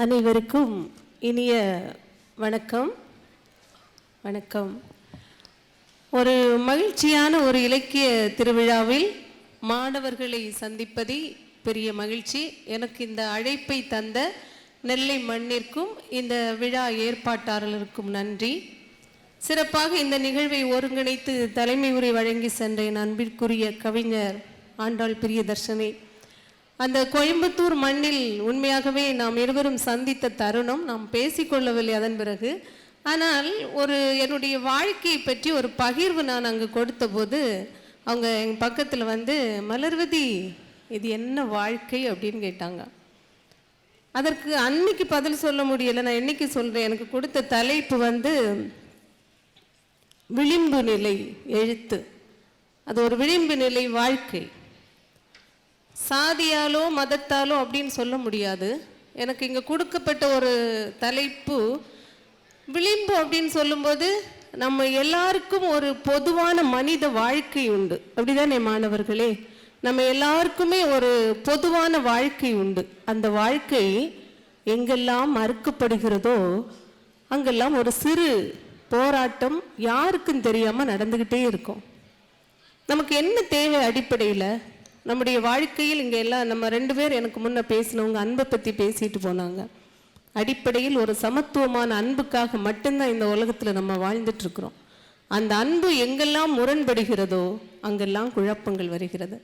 அனைவருக்கும் இனிய வணக்கம். வணக்கம். ஒரு மகிழ்ச்சியான ஒரு இலக்கிய திருவிழாவில் மாணவர்களை சந்திப்பது பெரிய மகிழ்ச்சி. எனக்கு இந்த அழைப்பை தந்த நெல்லை மண்ணிற்கும் இந்த விழா ஏற்பாட்டாளருக்கும் நன்றி. சிறப்பாக இந்த நிகழ்வை ஒருங்கிணைத்து தலைமை உரை வழங்கி சென்ற என் அன்பிற்குரிய கவிஞர் ஆண்டாள் பிரியதர்ஷனே அந்த கோயம்புத்தூர் மண்ணில் உண்மையாகவே நாம் இருவரும் சந்தித்த தருணம் நாம் பேசிக்கொள்ளவில்லை அதன் பிறகு. ஆனால் ஒரு என்னுடைய வாழ்க்கையை பற்றி ஒரு பகிர்வு நான் அங்கு கொடுத்தபோது அவங்க எங்கள் பக்கத்தில் வந்து மலர்வதி இது என்ன வாழ்க்கை? அப்படின்னு கேட்டாங்க. அதற்கு அன்னைக்கு பதில் சொல்ல முடியலை. நான் என்னைக்கு சொல்கிறேன் எனக்கு கொடுத்த தலைப்பு வந்து விளிம்பு நிலை எழுத்து. அது ஒரு விளிம்பு நிலை வாழ்க்கை. சாதியாலோ மதத்தாலோ அப்படின்னு சொல்ல முடியாது. எனக்கு இங்கே கொடுக்கப்பட்ட ஒரு தலைப்பு விளிம்பு அப்படின்னு சொல்லும்போது நம்ம எல்லாருக்கும் ஒரு பொதுவான மனித வாழ்க்கை உண்டு. அப்படிதானே மாணவர்களே? நம்ம எல்லாருக்குமே ஒரு பொதுவான வாழ்க்கை உண்டு. அந்த வாழ்க்கை எங்கெல்லாம் மறுக்கப்படுகிறதோ அங்கெல்லாம் ஒரு சிறு போராட்டம் யாருக்கும் தெரியாமல் நடந்துக்கிட்டே இருக்கும். நமக்கு என்ன தேவை அடிப்படையில்? நம்முடைய வாழ்க்கையில் இங்கே எல்லாம் நம்ம ரெண்டு பேர் எனக்கு முன்ன பேசினவங்க அன்பை பற்றி பேசிட்டு போனாங்க. அடிப்படையில் ஒரு சமத்துவமான அன்புக்காக மட்டும்தான் இந்த உலகத்தில் நம்ம வாழ்ந்துட்டு இருக்கிறோம். அந்த அன்பு எங்கெல்லாம் முரண்படுகிறதோ அங்கெல்லாம் குழப்பங்கள் வருகிறது.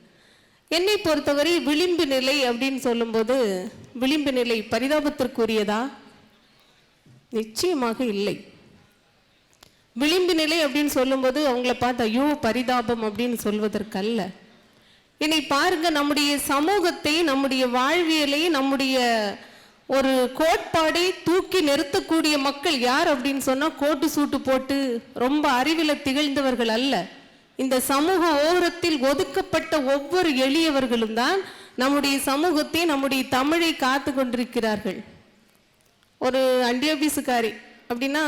என்னை பொறுத்தவரை விளிம்பு நிலை அப்படின்னு சொல்லும்போது விளிம்பு நிலை பரிதாபத்திற்குரியதா? நிச்சயமாக இல்லை. விளிம்பு நிலை அப்படின்னு சொல்லும்போது அவங்கள பார்த்து ஐயோ பரிதாபம் அப்படின்னு சொல்வதற்கல்ல. இனி பாருங்க நம்முடைய சமூகத்தை நம்முடைய வாழ்வியலை நம்முடைய ஒரு கோட்பாடை தூக்கி நிறுத்தக்கூடிய மக்கள் யார் அப்படின்னு சொன்னால் கோட்டு சூட்டு போட்டு ரொம்ப அறிவில் திகழ்ந்தவர்கள் அல்ல. இந்த சமூக ஓரத்தில் ஒதுக்கப்பட்ட ஒவ்வொரு எளியவர்களும் தான் நம்முடைய சமூகத்தை நம்முடைய தமிழை காத்து கொண்டிருக்கிறார்கள். ஒரு அண்டியோபீஸுக்காரி அப்படின்னா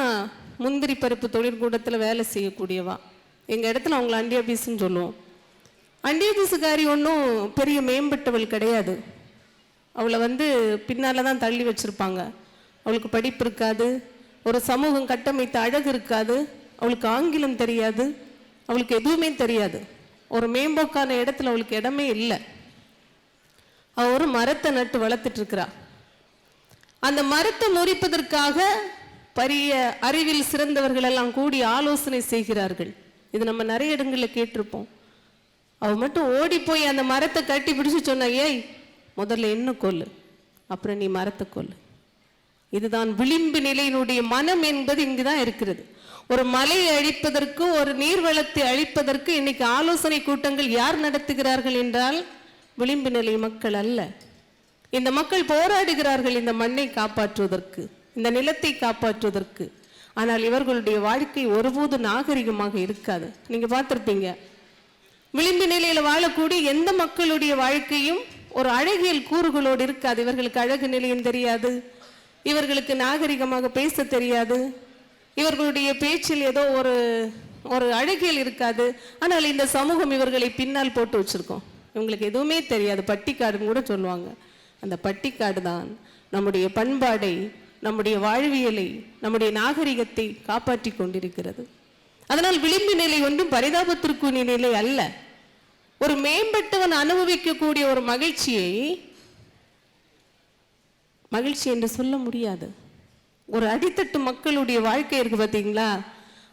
முந்திரி பருப்பு தொழிற்கூடத்தில் வேலை செய்யக்கூடியவா. எங்கள் இடத்துல அவங்கள அண்டியோபீஸ்ன்னு சொல்லுவோம். அண்டியோபீஸுக்காரி ஒன்றும் பெரிய மேம்பட்டவள் கிடையாது. அவளை வந்து பின்னால் தான் தள்ளி வச்சுருப்பாங்க. அவளுக்கு படிப்பு இருக்காது. ஒரு சமூகம் கட்டமைத்த அழகு இருக்காது. அவளுக்கு ஆங்கிலம் தெரியாது. அவளுக்கு எதுவுமே தெரியாது. ஒரு மேம்போக்கான இடத்துல அவளுக்கு இடமே இல்லை. அவள் ஒரு மரத்தை நட்டு வளர்த்துட்ருக்கிறா அந்த மரத்தை முறிப்பதற்காக பரிய அறிவில் சிறந்தவர்கள் எல்லாம் கூடி ஆலோசனை செய்கிறார்கள். இது நம்ம நிறைய இடங்களில் கேட்டிருப்போம். அவள் மட்டும் ஓடி போய் அந்த மரத்தை கட்டி பிடிச்சி சொன்ன ஏய் முதல்ல என்ன கொல்லு? அப்புறம் நீ மரத்தை கொல்லு. இதுதான் விளிம்பு நிலையினுடைய மனம் என்பது இங்குதான் இருக்கிறது. ஒரு மலையை அழிப்பதற்கு ஒரு நீர்வளத்தை அழிப்பதற்கு இன்னைக்கு ஆலோசனை கூட்டங்கள் யார் நடத்துகிறார்கள் என்றால் விளிம்பு நிலை மக்கள் அல்ல. இந்த மக்கள் போராடுகிறார்கள் இந்த மண்ணை காப்பாற்றுவதற்கு இந்த நிலத்தை காப்பாற்றுவதற்கு. ஆனால் இவர்களுடைய வாழ்க்கை ஒருபோது நாகரிகமாக இருக்காது. நீங்கள் பார்த்துருப்பீங்க விளிம்பு நிலையில் வாழக்கூடிய எந்த மக்களுடைய வாழ்க்கையும் ஒரு அழகியல் கூறுகளோடு இருக்காது. இவர்களுக்கு அழகு நிலையம் தெரியாது. இவர்களுக்கு நாகரிகமாக பேச தெரியாது. இவர்களுடைய பேச்சில் ஏதோ ஒரு ஒரு அழகியல் இருக்காது. ஆனால் இந்த சமூகம் இவர்களை பின்னால் போட்டு வச்சுருக்கோம். இவங்களுக்கு எதுவுமே தெரியாது. பட்டிக்காடுன்னு கூட சொல்லுவாங்க. அந்த பட்டிக்காடு தான் நம்முடைய பண்பாடை நம்முடைய வாழ்வியலை நம்முடைய நாகரிகத்தை காப்பாற்றி கொண்டிருக்கிறது. அதனால் விளிம்பு நிலை ஒன்றும் பரிதாபத்திற்குரிய நிலை அல்ல. ஒரு மேம்பட்டவன் அனுபவிக்கக்கூடிய ஒரு மகிழ்ச்சியை மகிழ்ச்சி என்று சொல்ல முடியாது. ஒரு அடித்தட்டு மக்களுடைய வாழ்க்கை இருக்கு பார்த்தீங்களா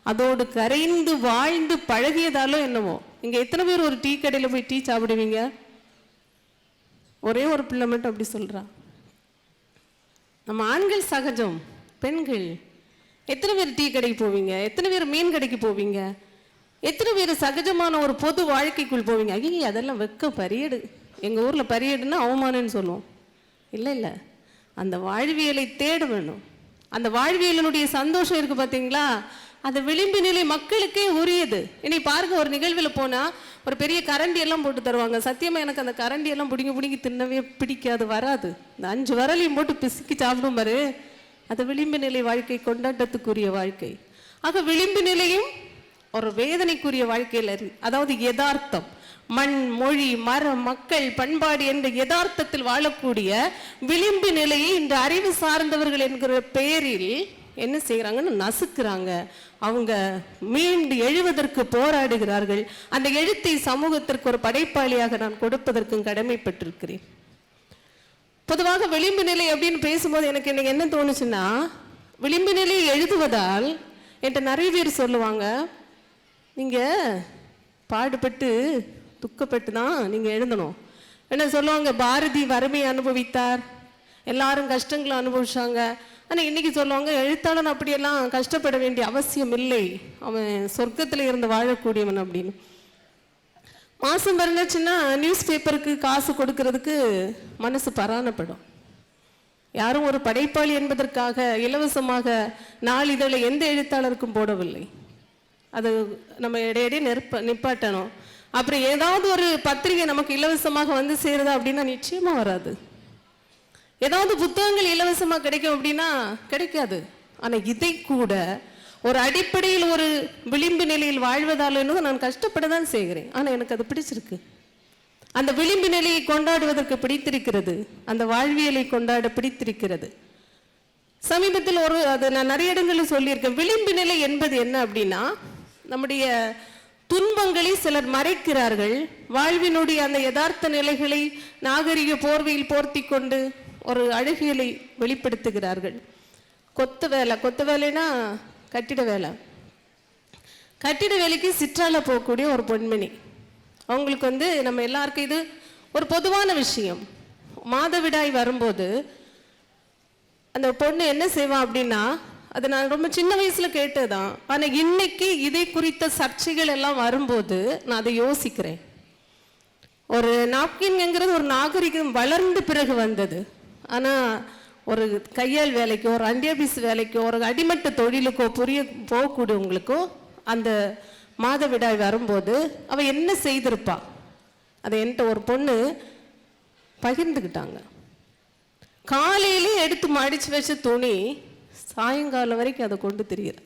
அதோடு கரைந்து வாழ்ந்து பழகியதாலோ என்னவோ. இங்கே எத்தனை பேர் ஒரு டீ கடையில் போய் டீ சாப்பிடுவீங்க? ஒரே ஒரு பிள்ளை மட்டும் அப்படி சொல்கிறான் நம்ம ஆண்கள் சகஜம் பெண்கள். எத்தனை பேர் டீ கடைக்கு போவீங்க? எத்தனை பேர் மீன் கடைக்கு போவீங்க? எத்தனை பேர் சகஜமான ஒரு பொது வாழ்க்கைக்குள் போவீங்க? ஐயே அதெல்லாம் வெக்க பரியேடு. எங்கள் ஊரில் பரியடுன்னா அவமானம்னு சொல்லுவோம். இல்லை இல்லை. அந்த வாழ்வியலை தேட வேணும். அந்த வாழ்வியலினுடைய சந்தோஷம் இருக்குது பார்த்தீங்களா அந்த விளிம்பு நிலை மக்களுக்கே உரியது. இனி பாருங்க ஒரு நிகழ்வில் போனால் ஒரு பெரிய கரண்டி எல்லாம் போட்டு தருவாங்க. சத்தியமாக எனக்கு அந்த கரண்டி எல்லாம் பிடிங்கி பிடிங்கி தின்னவே பிடிக்காது வராது. இந்த அஞ்சு வரலையும் போட்டு பிசுக்கி சாப்பிடும் பாரு. அது விளிம்பு நிலை வாழ்க்கை கொண்டாட்டத்துக்குரிய வாழ்க்கை. ஆக விளிம்பு நிலையும் ஒரு வேதனைக்குரிய வாழ்க்கையில் அதாவது யதார்த்தம். மண் மொழி மரம் மக்கள் பண்பாடு என்ற யதார்த்தத்தில் வாழக்கூடிய விளிம்பு நிலையை இந்த அறிவு சார்ந்தவர்கள் என்கிற பெயரில் என்ன செய்கிறாங்கன்னு நசுக்கிறாங்க. அவங்க மீண்டு எழுவதற்கு போராடுகிறார்கள். அந்த எழுத்தை சமூகத்திற்கு ஒரு படைப்பாளியாக நான் கொடுப்பதற்கும் கடமைப்பட்டிருக்கிறேன். பொதுவாக விளிம்பு நிலை அப்படின்னு பேசும்போது எனக்கு இன்னைக்கு என்ன தோணுச்சுன்னா விளிம்பு நிலையை எழுதுவதால் என்கிட்ட நிறைய பேர் சொல்லுவாங்க நீங்கள் பாடுபட்டு துக்கப்பட்டு தான் நீங்கள் எழுதணும் என்ன சொல்லுவாங்க? பாரதி வறுமையை அனுபவித்தார். எல்லாரும் கஷ்டங்களை அனுபவிச்சாங்க. ஆனால் இன்றைக்கி சொல்லுவாங்க எழுத்தாளன் அப்படியெல்லாம் கஷ்டப்பட வேண்டிய அவசியம் இல்லை. அவன் சொர்க்கத்தில் இருந்து வாழக்கூடியவன் அப்படின்னு. மாதம் பிறந்துச்சுன்னா நியூஸ் பேப்பருக்கு காசு கொடுக்கறதுக்கு மனசு பராணப்படும். யாரும் ஒரு படைப்பாளி என்பதற்காக இலவசமாக நாளிதழை எந்த எழுத்தாளருக்கும் போடவில்லை. அது நம்ம இடையிடையே நெருப்ப நிப்பாட்டணும். அப்புறம் ஏதாவது ஒரு பத்திரிகை நமக்கு இலவசமாக வந்து சேருதா அப்படின்னா நிச்சயமாக வராது. ஏதாவது புத்தகங்கள் இலவசமாக கிடைக்கும் அப்படின்னா கிடைக்காது. ஆனால் இதை கூட ஒரு அடிப்படையில் ஒரு விளிம்பு நிலையில் வாழ்வதாலும் நான் கஷ்டப்பட தான் செய்கிறேன். ஆனால் எனக்கு அது பிடிச்சிருக்கு. அந்த விளிம்பு நிலையை கொண்டாடுவதற்கு பிடித்திருக்கிறது. அந்த வாழ்வியலை கொண்டாட பிடித்திருக்கிறது. சமீபத்தில் ஒரு அது நான் நிறைய இடங்களில் சொல்லியிருக்கேன். விளிம்பு நிலை என்பது என்ன அப்படின்னா நம்முடைய துன்பங்களை சிலர் மறைக்கிறார்கள். வாழ்வினுடைய அந்த யதார்த்த நிலைகளை நாகரிக போர்வையில் போர்த்தி கொண்டு ஒரு அழகியலை வெளிப்படுத்துகிறார்கள். கொத்து வேலை கொத்து வேலைனா கட்டிட வேலை. கட்டிட வேலைக்கு சிற்றால போகக்கூடிய ஒரு பெண்மணி. அவங்களுக்கு வந்து நம்ம எல்லாருக்கும் இது ஒரு பொதுவான விஷயம். மாதவிடாய் வரும்போது அந்த பொண்ணு என்ன செய்வான் அப்படின்னா அது நான் ரொம்ப சின்ன வயசில் கேட்டதுதான். ஆனால் இன்னைக்கு இதை குறித்த சர்ச்சைகள் எல்லாம் வரும்போது நான் அதை யோசிக்கிறேன். ஒரு நாப்கின்ங்கிறது ஒரு நாகரிகம் வளர்ந்து பிறகு வந்தது. ஆனால் ஒரு கையால் வேலைக்கோ ஒரு அண்டியாபீஸ் வேலைக்கோ ஒரு அடிமட்ட தொழிலுக்கோ புரிய போகக்கூடியவங்களுக்கோ அந்த மாதவிடாய் வரும்போது அவள் என்ன செய்திருப்பா? அதை என்கிட்ட ஒரு பொண்ணு பகிர்ந்துக்கிட்டாங்க காலையிலே எடுத்து மடித்து வச்ச துணி சாயங்காலம் வரைக்கும் அதை கொண்டு திரியிற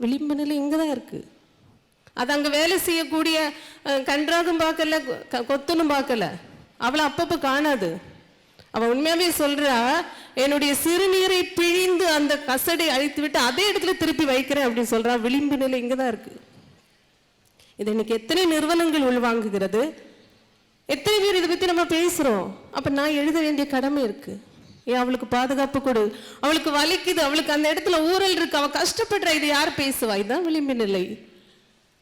விளிம்பு நிலை இங்கே தான் இருக்குது அது அங்கே வேலை செய்யக்கூடிய கன்றாகும் பார்க்கல கொ- கொத்தனும் பார்க்கல. அவளை அப்பப்போ காணாது. அவள் உண்மையாகவே சொல்கிறா என்னுடைய சிறுநீரை பிழிந்து அந்த கசடை அழித்து விட்டு அதே இடத்துல திருப்பி வைக்கிறேன் அப்படின்னு சொல்கிறா விளிம்பு நிலை இங்கே தான் இருக்குது இது இன்னைக்கு எத்தனை நிறுவனங்கள் உள்வாங்குகிறது. எத்தனை பேர் இதை பற்றி நம்ம பேசுகிறோம் அப்போ நான் எழுத வேண்டிய கடமை இருக்குது ஏன் அவளுக்கு பாதுகாப்பு கொடு. அவளுக்கு வலிக்குது. அவளுக்கு அந்த இடத்துல ஊரல் இருக்கு. அவள் கஷ்டப்படுற. இது யார் பேசுவா? இதுதான் விளிம்பு நிலை.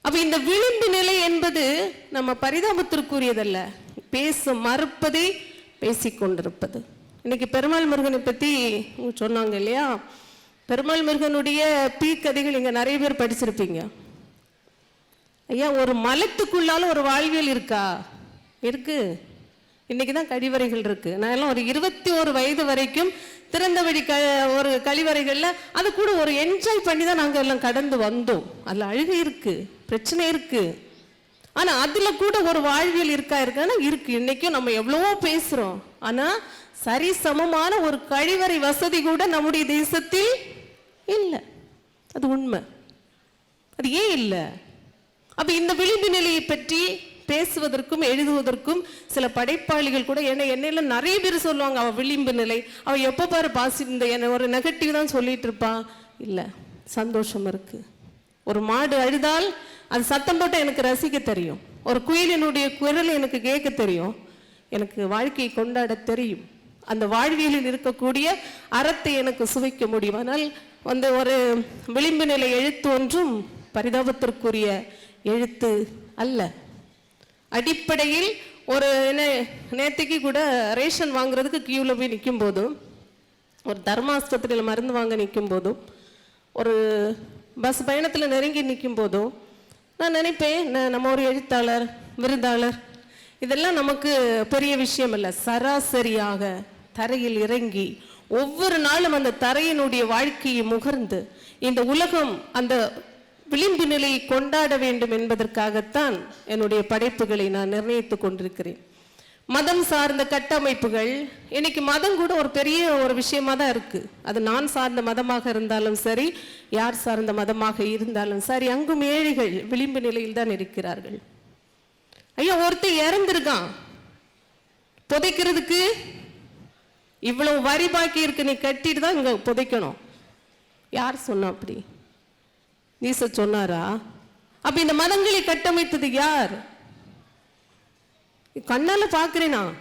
அப்ப இந்த விளிம்பு நிலை என்பது நம்ம பரிதாபத்திற்குரியதல்ல. பேச மறுப்பதை பேசிக்கொண்டிருப்பது இன்னைக்கு பெருமாள் முருகனை பத்தி சொன்னாங்க இல்லையா? பெருமாள் முருகனுடைய பீ கதைகள் இங்க நிறைய பேர் படிச்சிருப்பீங்க. ஐயா ஒரு மலத்துக்குள்ளாலும் ஒரு வாழ்வியல் இருக்கா? இருக்கு. இன்னைக்கு தான் கழிவறைகள் இருக்கு. நான் எல்லாம் ஒரு இருபத்தி ஒரு வயது வரைக்கும் திறந்த வழி க ஒரு கழிவறைகள்ல அது கூட ஒரு என்ஜாய் பண்ணி தான் நாங்க எல்லாம் கடந்து வந்தோம். அதுல அழுகை இருக்கு பிரச்சனை இருக்கு. ஆனா அதுல கூட ஒரு வாழ்வியல் இருக்கா இருக்கான்னா இருக்கு. இன்னைக்கும் நம்ம எவ்வளவோ பேசுறோம். ஆனா சரி சமமான ஒரு கழிவறை வசதி கூட நம்முடைய தேசத்தில் இல்லை. அது உண்மை. அது ஏன் இல்லை? அப்போ இந்த விளிம்பு நிலையை பற்றி பேசுவதற்கும் எழுதுவதற்கும் சில படைப்பாளிகள் கூட என்ன என்னையில நிறைய பேர் சொல்லுவாங்க. அவள் விளிம்பு நிலை. அவள் எப்போ பாரு பாசி இந்த என்ன ஒரு நெகட்டிவ் தான் சொல்லிட்டு இருப்பா. இல்லை சந்தோஷம் இருக்கு. ஒரு மாடு அழுதால் அது சத்தம் போட்டால் எனக்கு ரசிக்க தெரியும். ஒரு குயிலினுடைய குரல் எனக்கு கேட்க தெரியும். எனக்கு வாழ்க்கையை கொண்டாட தெரியும். அந்த வாழ்வியலில் இருக்கக்கூடிய அறத்தை எனக்கு சுவைக்க முடியும். ஆனால் வந்து ஒரு விளிம்பு நிலை எழுத்து ஒன்றும் பரிதாபத்திற்குரிய எழுத்து அல்ல. அடிப்படையில் ஒரு என்ன நேற்றுக்கு கூட ரேஷன் வாங்குறதுக்கு கியூவில் போய் நிற்கும் போதும் ஒரு தர்மாஸ்பத்திரியில் மருந்து வாங்க நிற்கும் போதும் ஒரு பஸ் பயணத்தில் நெருங்கி நிற்கும் போதும் நான் நினைப்பேன் நம்ம ஒரு எழுத்தாளர் விருந்தாளர் இதெல்லாம் நமக்கு பெரிய விஷயம் இல்லை. சராசரியாக தரையில் இறங்கி ஒவ்வொரு நாளும் அந்த தரையினுடைய வாழ்க்கையை முகர்ந்து இந்த உலகம் அந்த விளிம்பு நிலையை கொண்டாட வேண்டும் என்பதற்காகத்தான் என்னுடைய படைப்புகளை நான் நிர்ணயித்துக் கொண்டிருக்கிறேன். மதம் சார்ந்த கட்டமைப்புகள் இன்னைக்கு மதம் கூட ஒரு பெரிய ஒரு விஷயமா தான் இருக்கு. அது நான் சார்ந்த மதமாக இருந்தாலும் சரி யார் சார்ந்த மதமாக இருந்தாலும் சரி அங்கும் ஏழைகள் விளிம்பு நிலையில் தான் இருக்கிறார்கள். ஐயா ஒருத்தன் இறந்துருக்கான். புதைக்கிறதுக்கு இவ்வளவு வரி பாக்கி இருக்கு நீ கட்டிட்டு தான் இங்க புதைக்கணும். யார் சொன்னா அப்படி? நீச சொன்னாரா? அப்ப இந்த மதங்களை கட்டமைத்தது யார்? கண்ணால பாக்குறேனா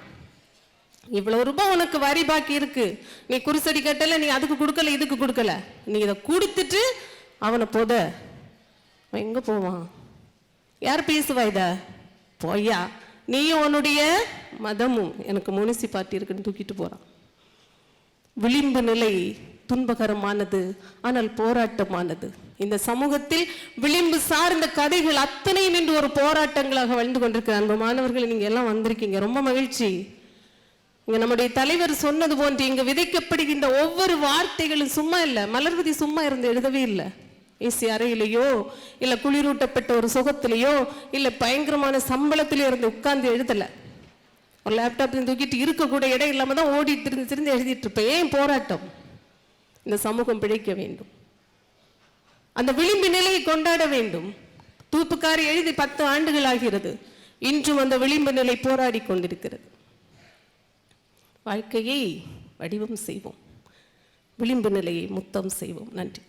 இவ்வளவு ரூபாய் உனக்கு வரி பாக்கி இருக்கு. நீ குருசடி கட்டல நீ அதுக்கு கொடுக்கல இதுக்கு கொடுக்கல. நீ இதை கொடுத்துட்டு அவனை போத. எங்க போவான்? யார் பேசுவா இத? பொய்யா. நீயும் உன்னுடைய மதமும் எனக்கு முனிசிபாலிட்டி இருக்குன்னு தூக்கிட்டு போறான். விளிம்பு நிலை துன்பகரமானது ஆனால் போராட்டமானது. இந்த சமூகத்தில் விளிம்பு சார்ந்த கதைகள் அத்தனையும் இன்று ஒரு போராட்டங்களாக வளர்ந்து கொண்டிருக்கிற அன்பு மாணவர்கள் நீங்க எல்லாம் வந்திருக்கீங்க. ரொம்ப மகிழ்ச்சி. இங்க நம்முடைய தலைவர் சொன்னது போன்று இங்கு விதைக்கப்படுகின்ற ஒவ்வொரு வார்த்தைகளும் சும்மா இல்லை மலர்வதி சும்மா இருந்து எழுதவே இல்லை. ஏசி அறையிலேயோ இல்ல குளிரூட்டப்பட்ட ஒரு சுகத்திலேயோ இல்ல பயங்கரமான சம்பளத்திலேயோ இருந்து உட்கார்ந்து எழுதலை. ஒரு லேப்டாப் தூக்கிட்டு இருக்க கூட இடம் இல்லாம தான் ஓடிட்டு திருந்து திருந்து எழுதிட்டு இருப்பேன். ஏன் போராட்டம்? இந்த சமூகம் பிழைக்க வேண்டும். அந்த விளிம்பு நிலையை கொண்டாட வேண்டும். தூப்புக்காரி எழுதி பத்து ஆண்டுகள் ஆகிறது இன்றும் அந்த விளிம்பு நிலை போராடி கொண்டிருக்கிறது. வாழ்க்கையை வடிவம் செய்வோம். விளிம்பு நிலையை முத்தம் செய்வோம். நன்றி.